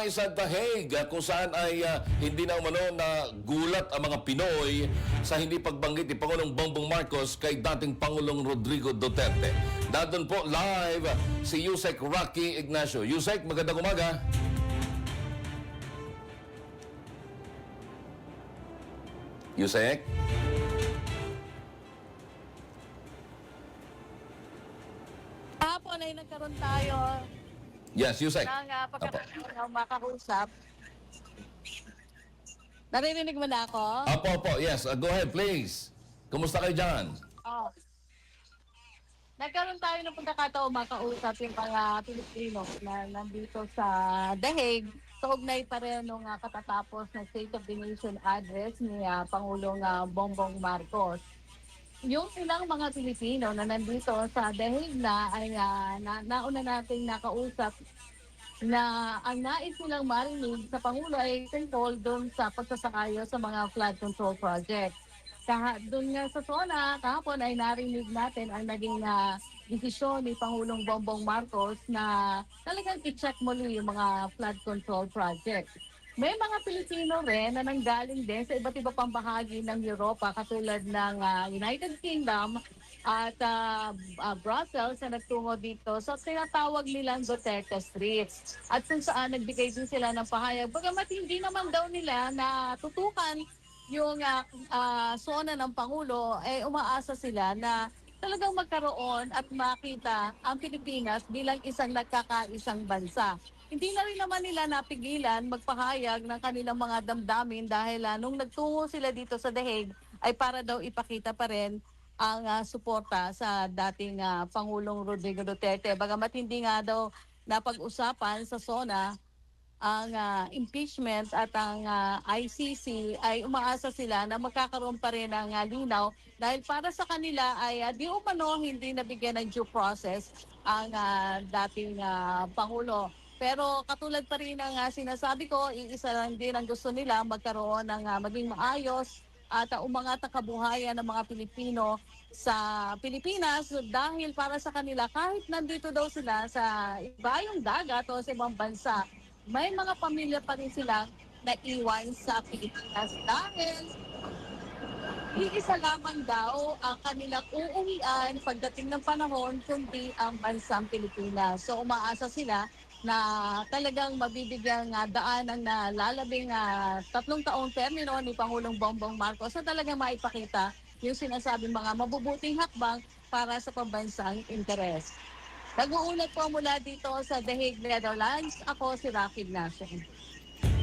tayo sa The Hague ah, kung saan ay ah, hindi na umano na gulat ang mga Pinoy sa hindi pagbanggit ni Pangulong Bongbong Marcos kay dating Pangulong Rodrigo Duterte. Nandun po live si Yusek Rocky Ignacio. Yusek, magandang umaga. Yusek? Kahapon ay nagkaroon tayo Yes, Yusek. ng uh, pagkakataon ng makausap. Naririnig mo na ako? Apo, apo. Yes, ah, go ahead, please. Kumusta kayo dyan? Oh. Nagkaroon tayo ng pagkakataon makausap yung mga Pilipino na nandito sa The Hague. Kaugnay pa rin nung uh, katatapos ng State of the Nation address ni ah, Pangulong ah, Bongbong Marcos. Yung ilang mga Pilipino na nandito sa Hague na ay ah, na, nauna nating nakausap na ang nais nilang marinig sa Pangulo ay tungkol doon sa pagsasakayo sa mga flood control project. Kaha, doon nga sa SONA, kahapon ay narinig natin ang naging uh, desisyon ni Pangulong Bongbong Marcos na talagang i-check muli yung mga flood control project. May mga Pilipino rin na nanggaling din sa iba't iba pang bahagi ng Europa katulad ng ah, United Kingdom at ah, ah, Brussels na nagtungo dito sa tinatawag nilang Duterte Street. At kung saan nagbigay din sila ng pahayag. Bagamat hindi naman daw nila na tutukan yung ah, ah, zona ng Pangulo, eh umaasa sila na talagang magkaroon at makita ang Pilipinas bilang isang nagkakaisang bansa. Hindi na rin naman nila napigilan magpahayag ng kanilang mga damdamin dahil ah, nung nagtungo sila dito sa The Hague ay para daw ipakita pa rin ang ah, suporta sa dating ah, Pangulong Rodrigo Duterte. Bagamat hindi nga daw napag-usapan sa SONA ang ah, impeachment at ang ah, ICC ay umaasa sila na magkakaroon pa rin ng ah, linaw dahil para sa kanila ay ah, di umano hindi nabigyan ng due process ang ah, dating ah, Pangulo. Pero katulad pa rin ng ah, sinasabi ko, iisa lang din ang gusto nila magkaroon ng ah, maging maayos at uh, umangat ang kabuhayan ng mga Pilipino sa Pilipinas dahil para sa kanila kahit nandito daw sila sa ibayong dagat o sa ibang bansa, may mga pamilya pa rin sila na iwan sa Pilipinas dahil iisa lamang daw ang kanilang uuwian pagdating ng panahon kundi ang bansang Pilipinas. So umaasa sila na talagang mabibigyan nga daan ang nalalabing ah, tatlong taong termino ni Pangulong Bongbong Marcos na talagang maipakita yung sinasabing mga mabubuting hakbang para sa pambansang interes. Nag-uulat po mula dito sa The Hague, Netherlands. Ako si Rocky Ignacio.